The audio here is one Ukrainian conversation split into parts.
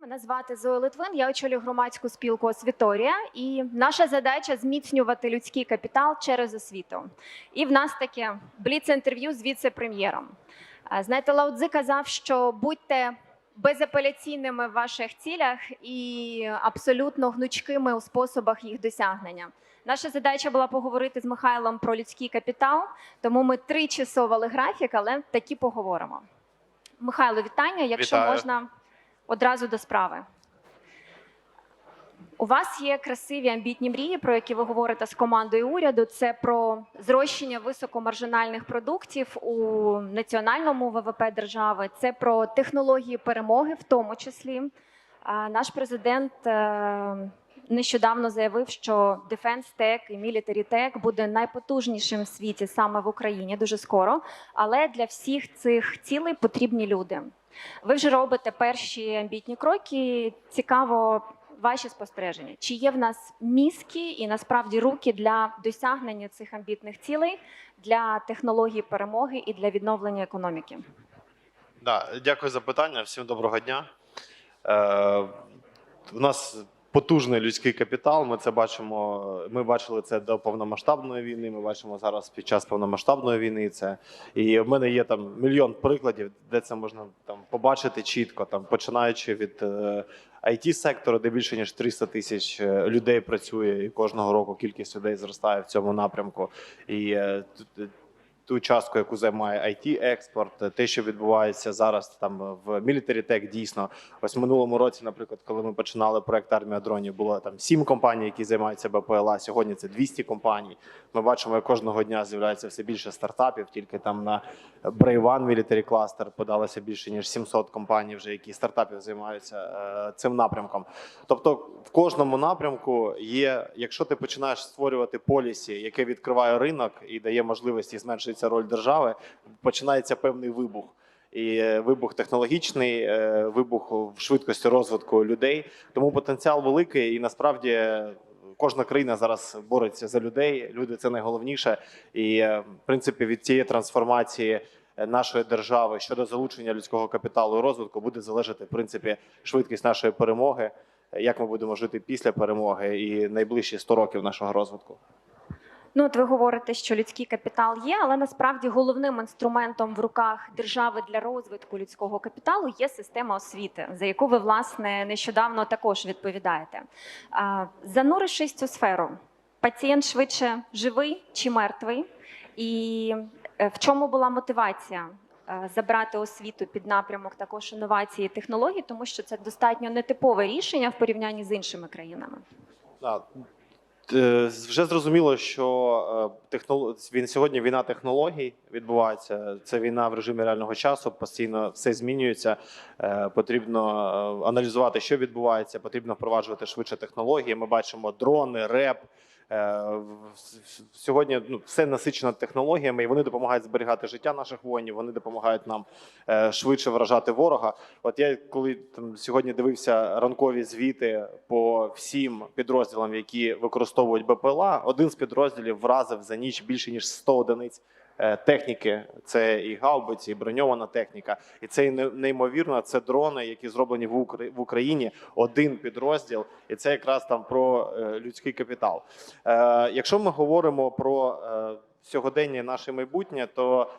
Мене звати Зоя Литвин, я очолюю громадську спілку Освіторія, і наша задача зміцнювати людський капітал через освіту. І в нас таке бліц-інтерв'ю з віце-прем'єром. Е, Знаєте, Лао Цзи казав, що будьте безапеляційними в ваших цілях і абсолютно гнучкими у способах їх досягнення. Наша задача була поговорити з Михайлом про людський капітал, тому ми тричі совали графік, але таки поговоримо. Михайло, вітання. Якщо Вітаю. можна одразу до справи. У вас є красиві амбітні мрії, про які ви говорите з командою уряду. Це про зрощення високомаржинальних продуктів у національному ВВП держави. Це про технології перемоги, в тому числі. Наш президент е, нещодавно заявив, що Defense Tech і Military Tech буде найпотужнішим в світі саме в Україні дуже скоро. Але для всіх цих цілей потрібні люди. Ви вже робите перші амбітні кроки. Цікаво ваші спостереження. Чи є в нас мізки і насправді руки для досягнення цих амбітних цілей для технології перемоги і для відновлення економіки? Да, дякую за питання. Всім доброго дня. Е, у нас потужний людський капітал. Ми це бачимо. Ми бачили це до повномасштабної війни. Ми бачимо зараз під час повномасштабної війни. Це і в мене є там мільйон прикладів, де це можна там побачити чітко. Там починаючи від е, it сектору, де більше ніж 300 тисяч е, людей працює, і кожного року кількість людей зростає в цьому напрямку. І е, ту частку, яку займає it експорт, те, що відбувається зараз там в Military Tech, дійсно. Ось минулому році, наприклад, коли ми починали проект армія дронів, було там сім компаній, які займаються БПЛА. Сьогодні це 200 компаній. Ми бачимо, як кожного дня з'являється все більше стартапів. Тільки там на One Military Cluster подалося більше ніж 700 компаній, вже які стартапів займаються е, цим напрямком. Тобто, в кожному напрямку є, якщо ти починаєш створювати полісі, яке відкриває ринок і дає можливість і зменшується роль держави, починається певний вибух. І е, вибух технологічний, е, вибух в швидкості розвитку людей. Тому потенціал великий, і насправді е, кожна країна зараз бореться за людей. Люди це найголовніше. І в принципі від цієї трансформації нашої держави щодо залучення людського капіталу і розвитку буде залежати в принципі швидкість нашої перемоги, як ми будемо жити після перемоги і найближчі 100 років нашого розвитку. Ну, от ви говорите, що людський капітал є, але насправді головним інструментом в руках держави для розвитку людського капіталу є система освіти, за яку ви власне нещодавно також відповідаєте. Занурившись цю сферу, пацієнт швидше живий чи мертвий, і е, в чому була мотивація? е, Забрати освіту під напрямок також інновації і технологій, тому що це достатньо нетипове рішення в порівнянні з іншими країнами. Е, Вже зрозуміло, що е, технолог... сьогодні війна технологій відбувається. Це війна в режимі реального часу. Постійно все змінюється. Е, Потрібно аналізувати, що відбувається. Потрібно впроваджувати швидше технології. Ми бачимо дрони, реп. Е, Сьогодні ну, все насичено технологіями, і вони допомагають зберігати життя наших воїнів. Вони допомагають нам е, швидше вражати ворога. От я коли там сьогодні дивився ранкові звіти по всім підрозділам, які використовують БПЛА, один з підрозділів вразив за ніч більше ніж 100 одиниць. Е, Техніки, це і гаубиці, і броньована техніка, і це неймовірно. Це дрони, які зроблені в Україні. Один підрозділ, і це якраз там про е, людський капітал. Е, Якщо ми говоримо про сьогодення, наше майбутнє, то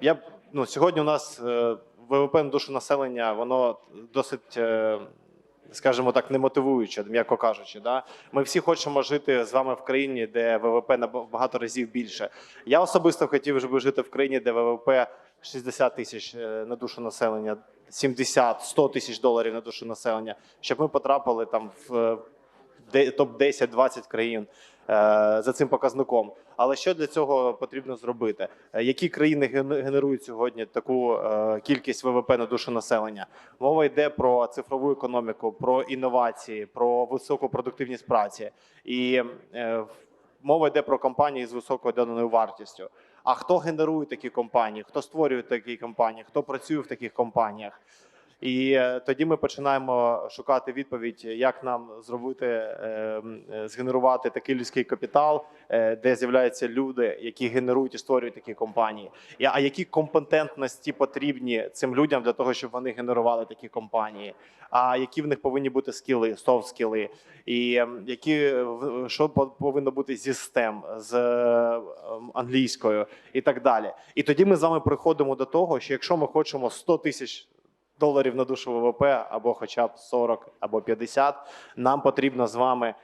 я ну сьогодні у нас ВВП на душу населення, воно досить. Е, Скажімо так, немотивуюче, м'яко кажучи, да ми всі хочемо жити з вами в країні, де ВВП на багато разів більше. Я особисто хотів би жити в країні, де ВВП 60 тисяч е, на душу населення, 70, 100 тисяч доларів на душу населення, щоб ми потрапили там в топ 10 20 країн е, за цим показником. Але що для цього потрібно зробити? Е, Які країни ген- генерують сьогодні таку е, кількість ВВП на душу населення? Мова йде про цифрову економіку, про інновації, про високу продуктивність праці, і е, мова йде про компанії з високою доданою вартістю. А хто генерує такі компанії? Хто створює такі компанії? Хто працює в таких компаніях? І е, тоді ми починаємо шукати відповідь, як нам зробити е, е, згенерувати такий людський капітал, де з'являються люди, які генерують і створюють такі компанії. А які компетентності потрібні цим людям для того, щоб вони генерували такі компанії? А які в них повинні бути скіли, софт скіли, і які що по- повинно бути зі STEM, з англійською і так далі. І тоді ми з вами приходимо до того, що якщо ми хочемо 100 тисяч доларів на душу ВВП, або хоча б 40, або 50, нам потрібно з вами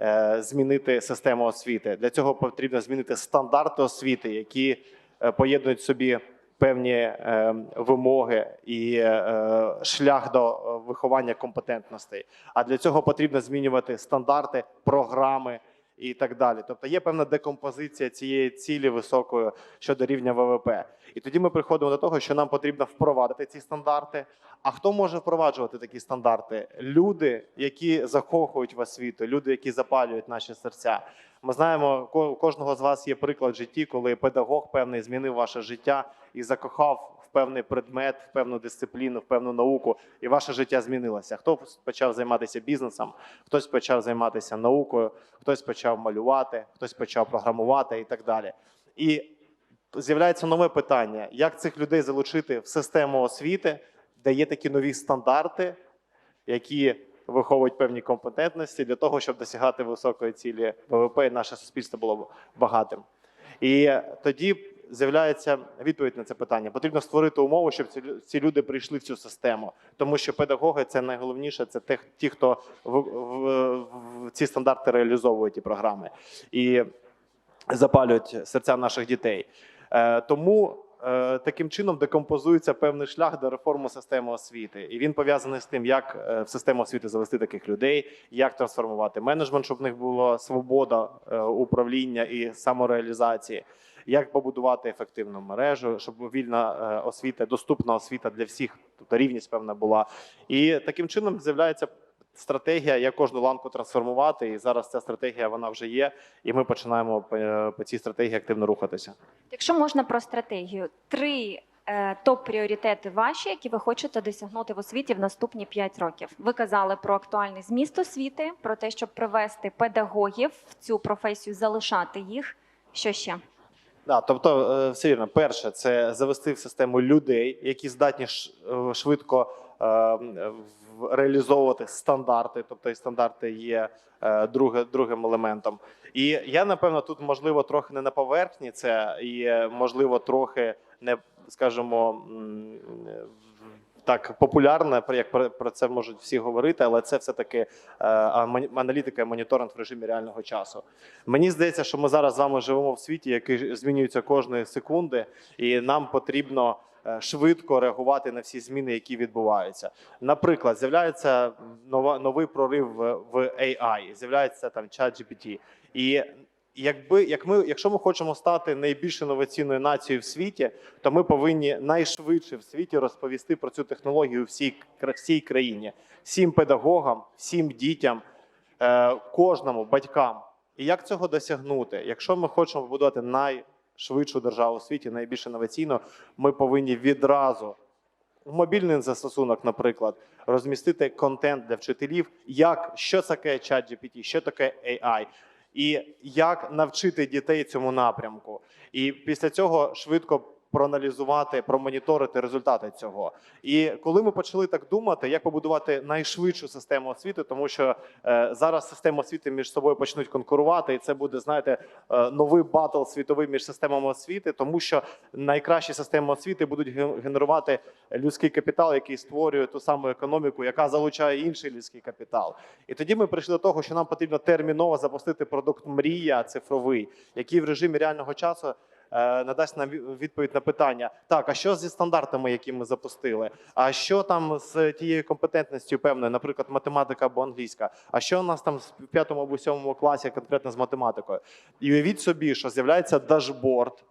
е, змінити систему освіти. Для цього потрібно змінити стандарти освіти, які е, поєднують собі певні е, вимоги і е, шлях до е, виховання компетентностей. А для цього потрібно змінювати стандарти, програми і так далі. Тобто є певна декомпозиція цієї цілі високої щодо рівня ВВП. І тоді ми приходимо до того, що нам потрібно впровадити ці стандарти. А хто може впроваджувати такі стандарти? Люди, які закохують в освіту, люди, які запалюють наші серця. Ми знаємо, у кожного з вас є приклад в житті, коли педагог певний змінив ваше життя і закохав в певний предмет, в певну дисципліну, в певну науку, і ваше життя змінилося. Хто почав займатися бізнесом, хтось почав займатися наукою, хтось почав малювати, хтось почав програмувати і так далі. І з'являється нове питання: як цих людей залучити в систему освіти, де є такі нові стандарти, які виховують певні компетентності для того, щоб досягати високої цілі ВВП, і наше суспільство було багатим. І тоді з'являється відповідь на це питання. Потрібно створити умови, щоб ці, люди прийшли в цю систему, тому що педагоги це найголовніше, це те, ті, хто в, в, в ці стандарти реалізовують і програми і запалюють серця наших дітей. Е, тому е, таким чином декомпозується певний шлях до реформи системи освіти, і він пов'язаний з тим, як е, в систему освіти завести таких людей, як трансформувати менеджмент, щоб в них була свобода управління і самореалізації. Як побудувати ефективну мережу, щоб вільна освіта, доступна освіта для всіх, тобто рівність певна була. І таким чином з'являється стратегія, як кожну ланку трансформувати. І зараз ця стратегія вона вже є, і ми починаємо по, по цій стратегії активно рухатися. Якщо можна про стратегію, три е, топ-пріоритети ваші, які ви хочете досягнути в освіті в наступні 5 років. Ви казали про актуальний зміст освіти, про те, щоб привести педагогів в цю професію, залишати їх. Що ще? Да, тобто, е, все вірно. Перше, це завести в систему людей, які здатні е, швидко е, реалізовувати стандарти. Тобто, і стандарти є е, друге, другим елементом. І я напевно тут можливо трохи не на поверхні, це і е, можливо трохи не скажімо. Так, популярне, як про, це можуть всі говорити, але це все таки е, аналітика і моніторинг в режимі реального часу. Мені здається, що ми зараз з вами живемо в світі, який змінюється кожної секунди, і нам потрібно швидко реагувати на всі зміни, які відбуваються. Наприклад, з'являється новий прорив в, AI, з'являється там ChatGPT. І якби як ми, якщо ми хочемо стати найбільш інноваційною нацією в світі, то ми повинні найшвидше в світі розповісти про цю технологію всій, всій країні, всім педагогам, всім дітям, е, кожному батькам. І як цього досягнути? Якщо ми хочемо побудувати найшвидшу державу у світі, найбільш інноваційно, ми повинні відразу в мобільний застосунок, наприклад, розмістити контент для вчителів, як що таке ChatGPT, що таке AI, і як навчити дітей цьому напрямку. І після цього швидко проаналізувати, промоніторити результати цього. І коли ми почали так думати, як побудувати найшвидшу систему освіти, тому що е, зараз системи освіти між собою почнуть конкурувати, і це буде, знаєте, е, новий батл світовий між системами освіти, тому що найкращі системи освіти будуть ге- генерувати людський капітал, який створює ту саму економіку, яка залучає інший людський капітал. І тоді ми прийшли до того, що нам потрібно терміново запустити продукт мрія цифровий, який в режимі реального часу. Е, Надасть нам відповідь на питання: так, а що зі стандартами, які ми запустили? А що там з тією компетентністю певною, наприклад, математика або англійська? А що у нас там в п'ятому або сьомому класі конкретно з математикою? І уявіть собі, що з'являється дашборд,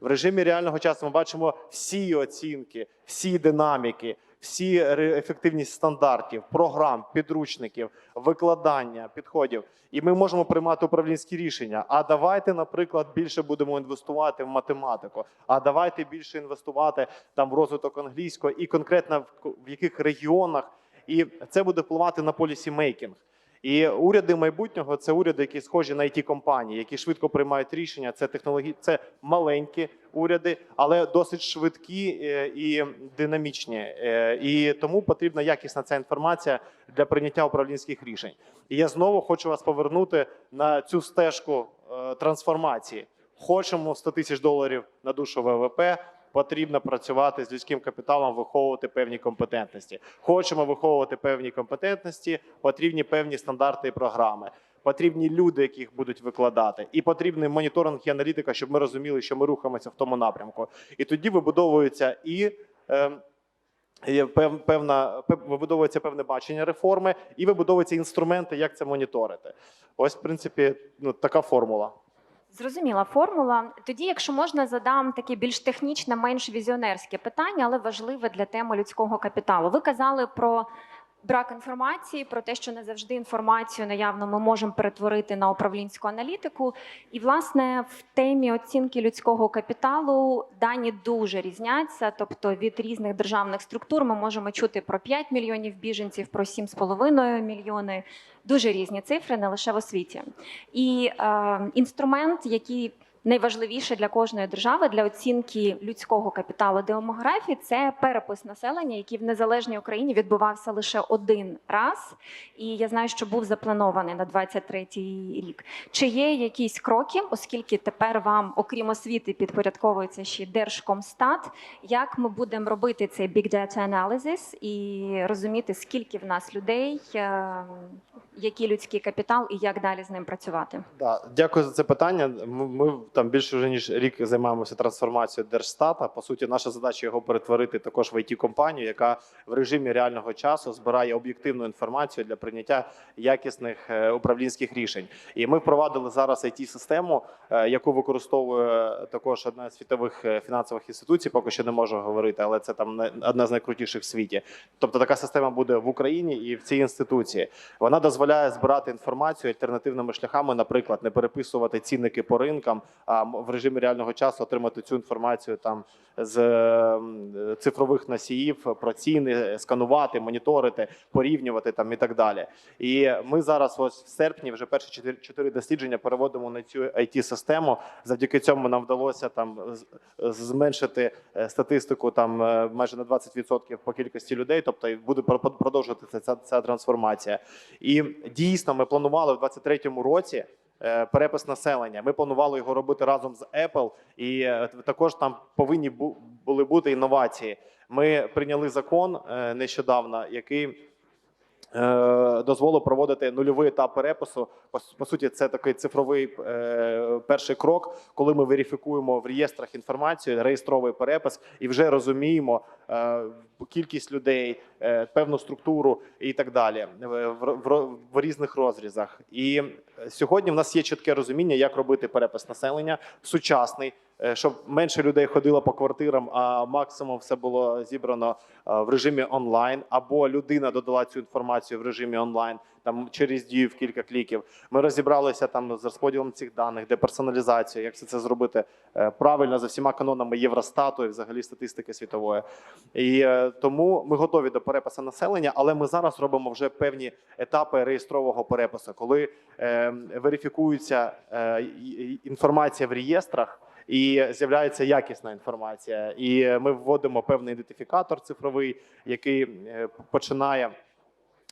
в режимі реального часу ми бачимо всі оцінки, всі динаміки, всі ефективність стандартів, програм, підручників, викладання, підходів. І ми можемо приймати управлінські рішення. А давайте, наприклад, більше будемо інвестувати в математику. А давайте більше інвестувати там в розвиток англійського і конкретно в, яких регіонах. І це буде впливати на полісімейкінг. І уряди майбутнього це уряди, які схожі на it компанії, які швидко приймають рішення. Це технології, це маленькі уряди, але досить швидкі е, і динамічні. Е, І тому потрібна якісна ця інформація для прийняття управлінських рішень. І я знову хочу вас повернути на цю стежку е, трансформації. Хочемо 100 тисяч доларів на душу ВВП. Потрібно працювати з людським капіталом, виховувати певні компетентності. Хочемо виховувати певні компетентності, потрібні певні стандарти і програми. Потрібні люди, яких будуть викладати, і потрібний моніторинг і аналітика, щоб ми розуміли, що ми рухаємося в тому напрямку. І тоді вибудовується і. Е, Є певна вибудовується певне бачення реформи, і вибудовуються інструменти, як це моніторити. Ось, в принципі, ну така формула. Зрозуміла формула. Тоді, якщо можна, задам таке більш технічне, менш візіонерське питання, але важливе для теми людського капіталу. Ви казали про брак інформації, про те, що не завжди інформацію наявно ми можемо перетворити на управлінську аналітику. І, власне, в темі оцінки людського капіталу дані дуже різняться. Тобто від різних державних структур ми можемо чути про 5 мільйонів біженців, про 7,5 мільйони. Дуже різні цифри, не лише в освіті. І е, інструмент, який найважливіше для кожної держави для оцінки людського капіталу демографії, це перепис населення, який в незалежній Україні відбувався лише один раз. І я знаю, що був запланований на 23-й рік. Чи є якісь кроки, оскільки тепер вам, окрім освіти, підпорядковується ще Держкомстат, як ми будемо робити цей big data analysis і розуміти, скільки в нас людей, е, який людський капітал і як далі з ним працювати? Да, дякую за це питання. Ми, ми там більше вже ніж рік займаємося трансформацією Держстата. По суті, наша задача його перетворити також в it компанію яка в режимі реального часу збирає об'єктивну інформацію для прийняття якісних е, управлінських рішень. І ми впровадили зараз it систему яку використовує також одна з світових е, фінансових інституцій. Поки що не можу говорити, але це там одна з найкрутіших в світі. Тобто така система буде в Україні і в цій інституції. Вона дозволяє збирати інформацію альтернативними шляхами, наприклад, не переписувати цінники по ринкам, а в режимі реального часу отримати цю інформацію там з цифрових носіїв про ціни, сканувати, моніторити, порівнювати там і так далі. І ми зараз, ось в серпні, вже перші чотири дослідження переводимо на цю it систему. Завдяки цьому нам вдалося там зменшити е, статистику там е, майже на 20% по кількості людей. Тобто буде про- продовжуватися ця, ця трансформація. І дійсно, ми планували в 2023 році. е, Перепис населення. Ми планували його робити разом з Apple, і е, також там повинні бу- були бути інновації. Ми прийняли закон е, нещодавно, який дозволив проводити нульовий етап перепису. По, суті, це такий цифровий е, перший крок, коли ми верифікуємо в реєстрах інформацію, реєстровий перепис, і вже розуміємо е, кількість людей, е, певну структуру і так далі в різних розрізах. І сьогодні в нас є чітке розуміння, як робити перепис населення сучасний. Е, Щоб менше людей ходило по квартирам, а максимум все було зібрано е, в режимі онлайн, або людина додала цю інформацію в режимі онлайн, там через дію в кілька кліків. Ми розібралися там з розподілом цих даних, деперсоналізацією, як все це зробити е, правильно за всіма канонами Євростату і взагалі статистики світової. І е, тому ми готові до перепису населення, але ми зараз робимо вже певні етапи реєстрового перепису, коли е, верифікується е, інформація в реєстрах. І з'являється якісна інформація, і ми вводимо певний ідентифікатор цифровий, який е, починає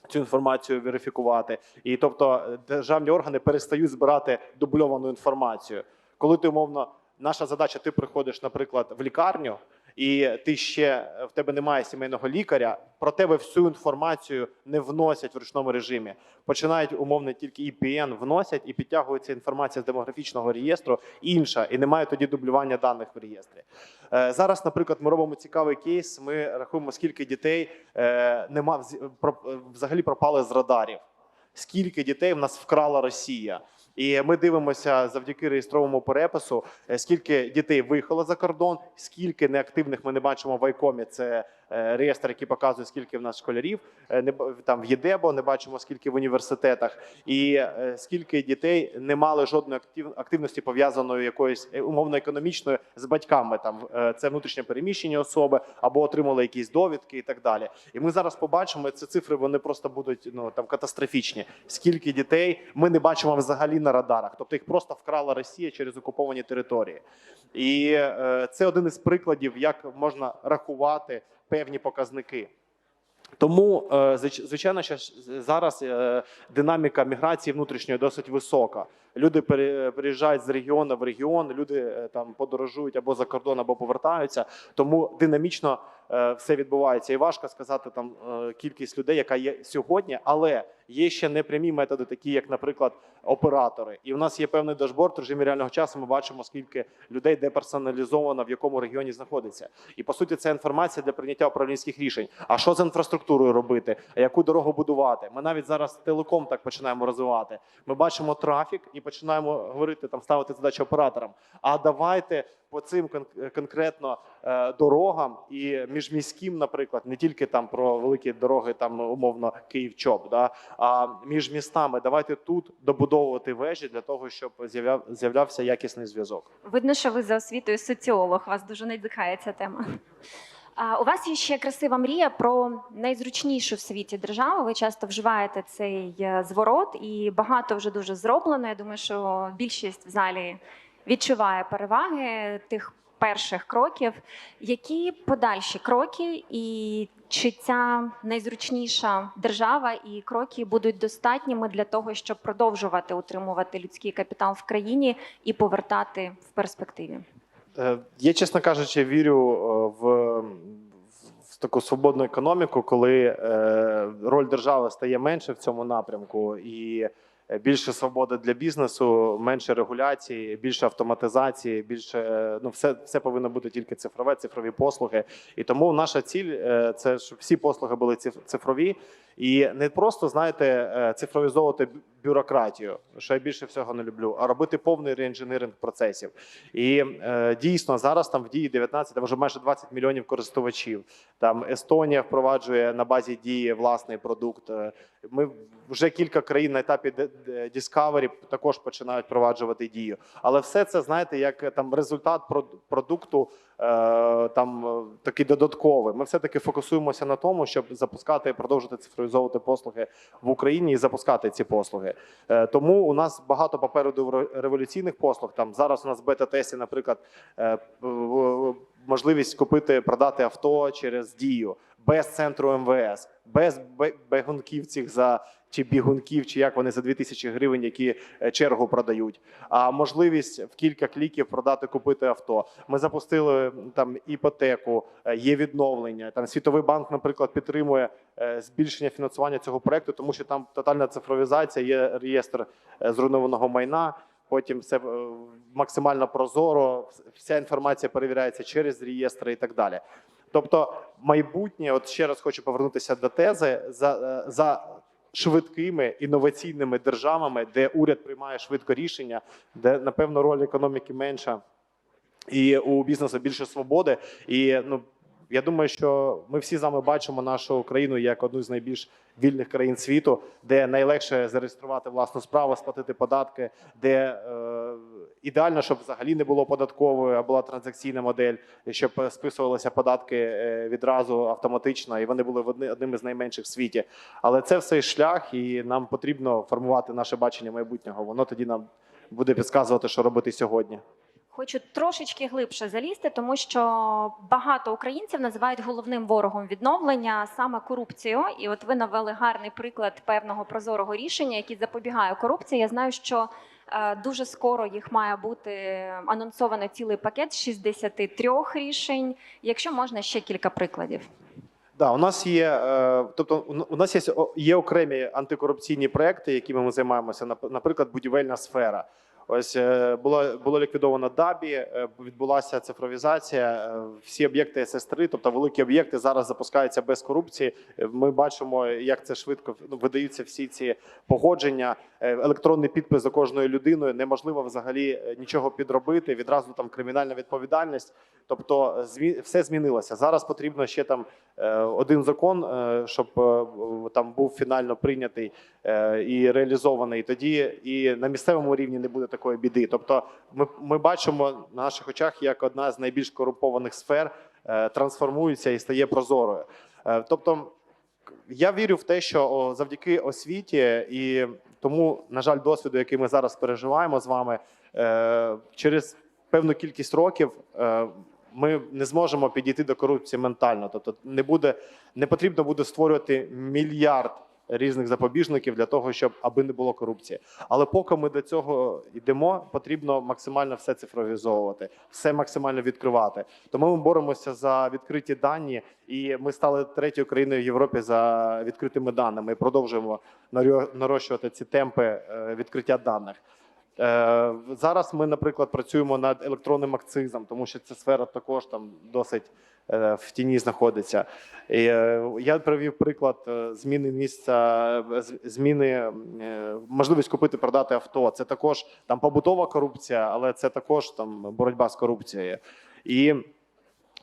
цю інформацію верифікувати. І тобто е, державні органи перестають збирати дубльовану інформацію. Коли ти умовно, наша задача, ти приходиш, наприклад, в лікарню, і ти ще в тебе немає сімейного лікаря, про тебе всю інформацію не вносять в ручному режимі. Починають умовно тільки IPN вносять і підтягується інформація з демографічного реєстру інша, і немає тоді дублювання даних в реєстрі. Е, Зараз, наприклад, ми робимо цікавий кейс. Ми рахуємо, скільки дітей е, нема про- взагалі пропали з радарів. Скільки дітей в нас вкрала Росія? І ми дивимося завдяки реєстровому перепису, е, скільки дітей виїхало за кордон, скільки неактивних ми не бачимо в Айкомі. Це е, реєстр, який показує, скільки в нас школярів, е, не там в ЄДЕБО, не бачимо скільки в університетах, і е, скільки дітей не мали жодної актив- активності пов'язаної якоюсь е, умовно економічною з батьками. Там е, це внутрішньо переміщені особи або отримали якісь довідки і так далі. І ми зараз побачимо ці цифри. Вони просто будуть ну там катастрофічні. Скільки дітей ми не бачимо взагалі на радарах, тобто їх просто вкрала Росія через окуповані території. І е, це один із прикладів, як можна рахувати певні показники. Тому, е, звичайно, зараз е, динаміка міграції внутрішньої досить висока. Люди пере- переїжджають з регіону в регіон, люди е, там подорожують або за кордон, або повертаються. Тому динамічно е, все відбувається. І важко сказати там е, кількість людей, яка є сьогодні, але є ще непрямі методи, такі як, наприклад, оператори. І в нас є певний дашборд в режимі реального часу. Ми бачимо, скільки людей деперсоналізовано в якому регіоні знаходиться. І по суті, це інформація для прийняття управлінських рішень. А що з інфраструктурою робити? А яку дорогу будувати? Ми навіть зараз телеком так починаємо розвивати. Ми бачимо трафік і починаємо говорити там, ставити задачу операторам. А давайте по цим кон- конкретно е, дорогам і міжміським, наприклад, не тільки там про великі дороги, там умовно Київ-Чоп, да, а між містами. Давайте тут добудовувати вежі для того, щоб з'являв- з'являвся якісний зв'язок. Видно, що ви за освітою соціолог. Вас дуже надихає ця тема. У вас є ще красива мрія про найзручнішу в світі державу. Ви часто вживаєте цей е, зворот, і багато вже дуже зроблено. Я думаю, що більшість в залі відчуває переваги тих перших кроків. Які подальші кроки, і чи ця найзручніша держава і кроки будуть достатніми для того, щоб продовжувати утримувати людський капітал в країні і повертати в перспективі? Е, Я, чесно кажучи, вірю е, в, в таку свободну економіку, коли е, роль держави стає менше в цьому напрямку, і більше свободи для бізнесу, менше регуляції, більше автоматизації, більше ну все, все повинно бути тільки цифрове, цифрові послуги. І тому наша ціль це щоб всі послуги були циф- цифрові, і не просто знаєте е, цифровізовувати бюрократію, що я більше всього не люблю, а робити повний реінженеринг процесів. І е, дійсно зараз там в дії 19, там вже майже 20 мільйонів користувачів. Там Естонія впроваджує на базі дії власний продукт. Е, Ми вже кілька країн на етапі Discovery також починають впроваджувати дію. Але все це знаєте, як там результат продукту. Е, Там е, такий додатковий. Ми все таки фокусуємося на тому, щоб запускати і продовжити цифровізовувати послуги в Україні і запускати ці послуги. Е, Тому у нас багато попереду ре- революційних послуг. Там зараз у нас бета-тесті, наприклад, можливість купити, продати авто через дію без центру МВС, без бе- бегунків цих за чи бігунків, чи як вони за 2000 гривень, які е, чергу продають. А можливість в кілька кліків продати, купити авто. Ми запустили там іпотеку, е, є відновлення. Там Світовий банк, наприклад, підтримує е, збільшення фінансування цього проекту, тому що там тотальна цифровізація, є реєстр зруйнованого майна. Потім все максимально прозоро, вся інформація перевіряється через реєстри і так далі. Тобто, майбутнє, от ще раз хочу повернутися до тези за, за швидкими інноваційними державами, де уряд приймає швидко рішення, де напевно роль економіки менша, і у бізнесу більше свободи. І ну я думаю, що ми всі з вами бачимо нашу країну як одну з найбільш вільних країн світу, де найлегше зареєструвати власну справу, сплатити податки, де е, ідеально, щоб взагалі не було податкової, а була транзакційна модель, щоб списувалися податки е, відразу автоматично, і вони були одним із найменших в світі. Але це все шлях, і нам потрібно формувати наше бачення майбутнього. Воно тоді нам буде підказувати, що робити сьогодні. Хочу трошечки глибше залізти, тому що багато українців називають головним ворогом відновлення саме корупцію. І от ви навели гарний приклад певного прозорого рішення, який запобігає корупції. Я знаю, що е, дуже скоро їх має бути анонсовано цілий пакет 63 рішень. Якщо можна ще кілька прикладів. Да, у нас є, е, тобто у- нас є, є окремі антикорупційні проекти, якими ми займаємося. Нап- Наприклад, будівельна сфера. Ось е, було було ліквідовано ДАБІ, е, відбулася цифровізація. е, Всі об'єкти СС3, тобто великі об'єкти, зараз запускаються без корупції. Ми бачимо, як це швидко ну, видаються всі ці погодження. Е, електронний підпис за кожною людиною. Неможливо взагалі е, нічого підробити. Відразу там кримінальна відповідальність. Тобто, е, все змінилося. Зараз потрібно ще там один закон, щоб там був фінально прийнятий і реалізований. Тоді і на місцевому рівні не буде такої біди. Тобто, ми, ми бачимо на наших очах, як одна з найбільш корумпованих сфер трансформується і стає прозорою. Тобто, я вірю в те, що завдяки освіті і тому, на жаль, досвіду, який ми зараз переживаємо з вами, е, через певну кількість років е, ми не зможемо підійти до корупції ментально. Тобто, не буде не потрібно буде створювати мільярд різних запобіжників для того, щоб аби не було корупції. Але поки ми до цього йдемо, потрібно максимально все цифровізовувати, все максимально відкривати. Тому ми боремося за відкриті дані, і ми стали третьою країною в Європі за відкритими даними. І продовжуємо нарощувати ці темпи е, відкриття даних. Е, Зараз ми, наприклад, працюємо над електронним акцизом, тому що ця сфера також там досить е, в тіні знаходиться. Е, Я привів приклад зміни місця, зміни можливість купити продати авто. Це також там побутова корупція, але це також там боротьба з корупцією. І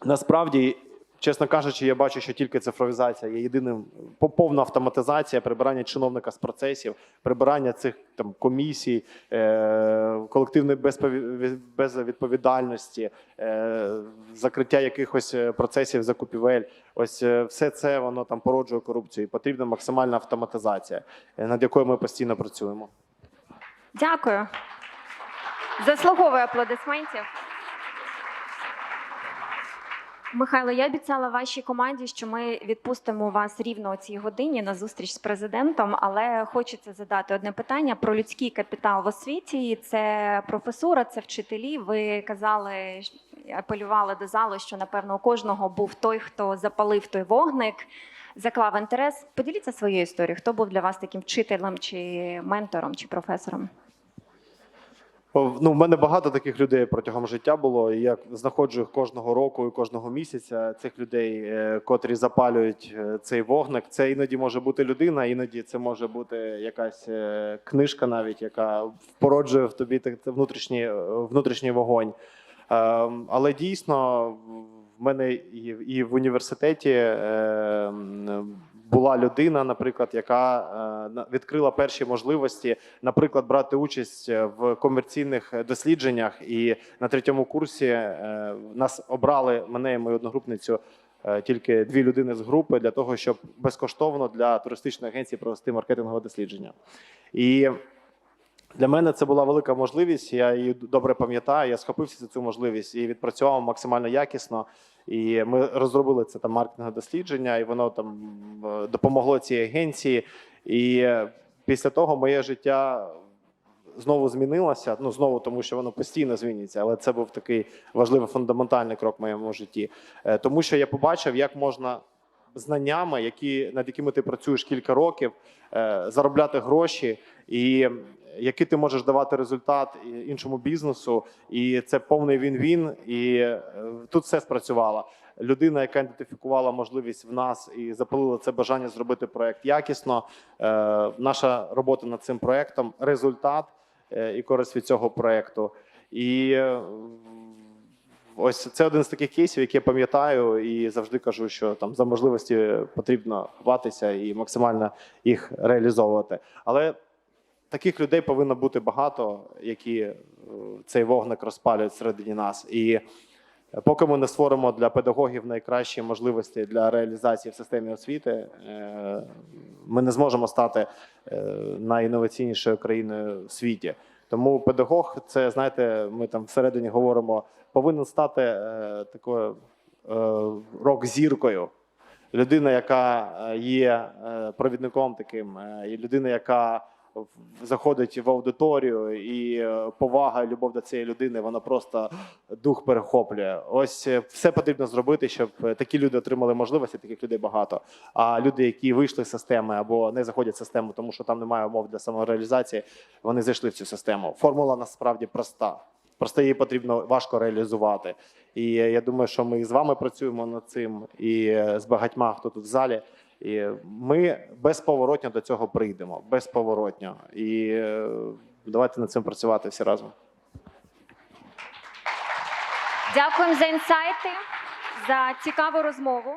насправді. Чесно кажучи, я бачу, що тільки цифровізація є єдиним по- повна автоматизація, прибирання чиновника з процесів, прибирання цих там комісій, е, колективної безвідповідальності, е, закриття якихось е, процесів закупівель. Ось е, все це воно там породжує корупцію. І потрібна максимальна автоматизація, е, над якою ми постійно працюємо. Дякую. Заслуговує аплодисментів. Михайло, я обіцяла вашій команді, що ми відпустимо вас рівно о цій годині на зустріч з президентом, але хочеться задати одне питання про людський капітал в освіті. Це професура, це вчителі. Ви казали, апелювали до залу, що напевно у кожного був той, хто запалив той вогник, заклав інтерес. Поділіться своєю історією. Хто був для вас таким вчителем, чи ментором, чи професором? Ну, в мене багато таких людей протягом життя було. І я знаходжу їх кожного року і кожного місяця. Цих людей, е, котрі запалюють е, цей вогник. Це іноді може бути людина, іноді це може бути якась е, книжка, навіть яка породжує в тобі внутрішній, внутрішній вогонь. Ем, Але дійсно в мене і, в університеті була людина, наприклад, яка е, відкрила перші можливості, наприклад, брати участь в комерційних дослідженнях. І на третьому курсі е, нас обрали мене і мою одногрупницю. е, Тільки дві людини з групи для того, щоб безкоштовно для туристичної агенції провести маркетингове дослідження. І для мене це була велика можливість. Я її добре пам'ятаю. Я схопився за цю можливість і відпрацював максимально якісно. І ми розробили це там маркетингове дослідження, і воно там е, допомогло цій агенції. І після того моє життя знову змінилося. Ну знову тому, що воно постійно змінюється, але це був такий важливий фундаментальний крок в моєму житті, Е, тому що я побачив, як можна знаннями, які над якими ти працюєш кілька років, е, заробляти гроші, і який ти можеш давати результат іншому бізнесу, і це повний він-він. І е, тут все спрацювало. Людина, яка ідентифікувала можливість в нас і запалила це бажання зробити проект якісно. Е, Наша робота над цим проектом, результат е, і користь від цього проекту. І ось це один з таких кейсів, які я пам'ятаю, і завжди кажу, що там за можливості потрібно ховатися і максимально їх реалізовувати. Але таких людей повинно бути багато, які е, цей вогник розпалюють всередині нас. І поки ми не створимо для педагогів найкращі можливості для реалізації в системі освіти, е, ми не зможемо стати е, найінноваційнішою країною в світі. Тому педагог, це знаєте, ми там всередині говоримо, повинен стати е, такою е, рок-зіркою. Людина, яка е, є е, провідником таким, е, і людина, яка заходить в аудиторію, і е, повага, і любов до цієї людини, вона просто дух перехоплює. Ось е, все потрібно зробити, щоб е, такі люди отримали можливості. Таких людей багато. А люди, які вийшли з системи або не заходять в систему, тому що там немає умов для самореалізації, вони зайшли в цю систему. Формула насправді проста. Просто її потрібно важко реалізувати. І я думаю, що ми з вами працюємо над цим, і з багатьма, хто тут в залі. І ми безповоротньо до цього прийдемо. Безповоротньо. І е, давайте над цим працювати всі разом. Дякуємо за інсайти, за цікаву розмову.